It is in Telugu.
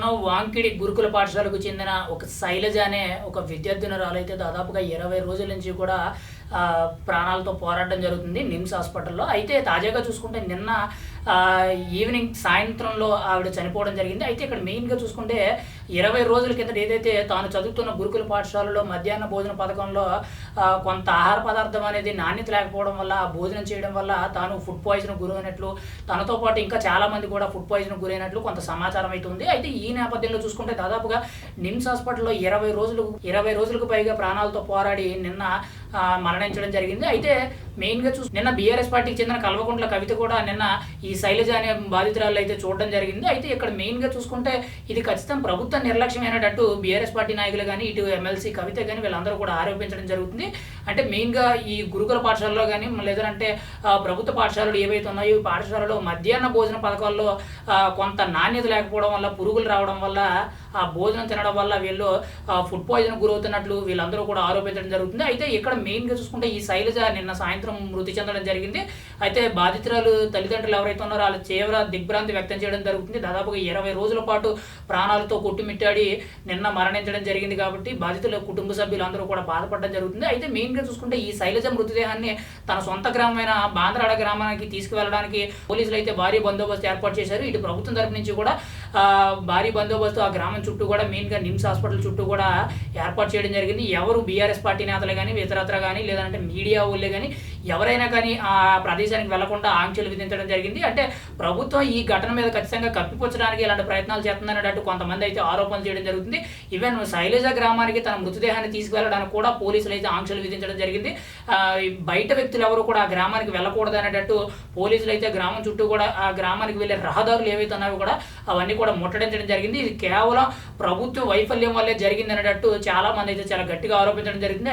వాంకిడి గురుకుల పాఠశాలకు చెందిన ఒక శైలజ అనే ఒక విద్యార్థినురాలు అయితే దాదాపుగా ఇరవై రోజుల నుంచి కూడా ప్రాణాలతో పోరాటం జరుగుతుంది నిమ్స్ హాస్పిటల్లో. అయితే తాజాగా చూసుకుంటే నిన్న ఈవినింగ్ సాయంత్రంలో ఆవిడ చనిపోవడం జరిగింది. అయితే ఇక్కడ మెయిన్గా చూసుకుంటే ఇరవై రోజుల కిందట ఏదైతే తాను చదువుతున్న గురుకుల పాఠశాలలో మధ్యాహ్న భోజన పథకంలో కొంత ఆహార పదార్థం అనేది నాణ్యత లేకపోవడం వల్ల ఆ భోజనం చేయడం వల్ల తాను ఫుడ్ పాయిజన్ గురైనట్లు తనతో పాటు ఇంకా చాలా మంది కూడా ఫుడ్ పాయిజన్ గురైనట్లు కొంత సమాచారం అయితే ఉంది. అయితే ఈ నేపథ్యంలో చూసుకుంటే దాదాపుగా నిమ్స్ హాస్పిటల్లో ఇరవై రోజులు ఇరవై రోజులకు పైగా ప్రాణాలతో పోరాడి నిన్న మరణించడం జరిగింది. అయితే మెయిన్గా చూసి నిన్న బీఆర్ఎస్ పార్టీకి చెందిన కల్వకుంట్ల కవిత కూడా నిన్న ఈ శైలజ అనే బాధితురాలు అయితే చూడడం జరిగింది. అయితే ఇక్కడ మెయిన్గా చూసుకుంటే ఇది ఖచ్చితం ప్రభుత్వ నిర్లక్ష్యమైనట్టు బీఆర్ఎస్ పార్టీ నాయకులు కానీ ఇటు ఎమ్మెల్సీ కవిత కానీ వీళ్ళందరూ కూడా ఆరోపించడం జరుగుతుంది. అంటే మెయిన్గా ఈ గురుకుల పాఠశాలలో కానీ లేదంటే ప్రభుత్వ పాఠశాలలు ఏవైతే ఉన్నాయో ఈ పాఠశాలలో మధ్యాహ్న భోజన పథకాల్లో కొంత నాణ్యత లేకపోవడం వల్ల పురుగులు రావడం వల్ల ఆ భోజనం తినడం వల్ల వీళ్ళు ఆ, ఫుడ్ పాయిజన్ గురవుతున్నట్లు వీళ్ళందరూ కూడా ఆరోపించడం జరుగుతుంది. అయితే ఇక్కడ మెయిన్గా చూసుకుంటే ఈ శైలజ నిన్న సాయంత్రం మృతి చెందడం జరిగింది. అయితే బాధితురాలు తల్లిదండ్రులు ఎవరైతే ఉన్నారో వాళ్ళ తీవ్ర దిగ్భ్రాంతి వ్యక్తం చేయడం జరుగుతుంది. దాదాపుగా ఇరవై రోజుల పాటు ప్రాణాలతో కొట్టుమిట్టాడి నిన్న మరణించడం జరిగింది కాబట్టి బాధితుల కుటుంబ సభ్యులందరూ కూడా బాధపడడం జరుగుతుంది. అయితే మెయిన్గా చూసుకుంటే ఈ శైలజ మృతదేహాన్ని తన సొంత గ్రామమైన బాంద్రాడ గ్రామానికి తీసుకువెళ్ళడానికి పోలీసులు అయితే భారీ బందోబస్తు ఏర్పాటు చేశారు. ఇటు ప్రభుత్వం తరపు నుంచి కూడా భారీ బందోబస్తు ఆ గ్రామం చుట్టూ కూడా మెయిన్గా నిమ్స్ హాస్పిటల్ చుట్టూ కూడా ఏర్పాటు చేయడం జరిగింది. ఎవరు బీఆర్ఎస్ పార్టీ నేతలు కానీ ఇతరత్ర కానీ లేదంటే మీడియా వాళ్ళే కానీ ఎవరైనా కానీ ఆ ప్రదేశానికి వెళ్ళకుండా ఆంక్షలు విధించడం జరిగింది. అంటే ప్రభుత్వం ఈ ఘటన మీద ఖచ్చితంగా కప్పిపుచ్చడానికి ఇలాంటి ప్రయత్నాలు చేస్తుందనేటట్టు కొంతమంది అయితే ఆరోపణలు చేయడం జరుగుతుంది. ఈవెన్ శైలజ గ్రామానికి తన మృతదేహాన్ని తీసుకువెళ్ళడానికి కూడా పోలీసులు అయితే ఆంక్షలు విధించడం జరిగింది. బయట వ్యక్తులు ఎవరు కూడా ఆ గ్రామానికి వెళ్ళకూడదు అనేటట్టు పోలీసులు అయితే గ్రామం చుట్టూ కూడా ఆ గ్రామానికి వెళ్ళే రహదారులు ఏవైతే ఉన్నాయో కూడా అవన్నీ కూడా ముట్టడించడం జరిగింది. ఇది కేవలం ప్రభుత్వ వైఫల్యం వల్లే జరిగింది అనేటట్టు చాలా మంది అయితే చాలా గట్టిగా ఆరోపించడం జరిగింది.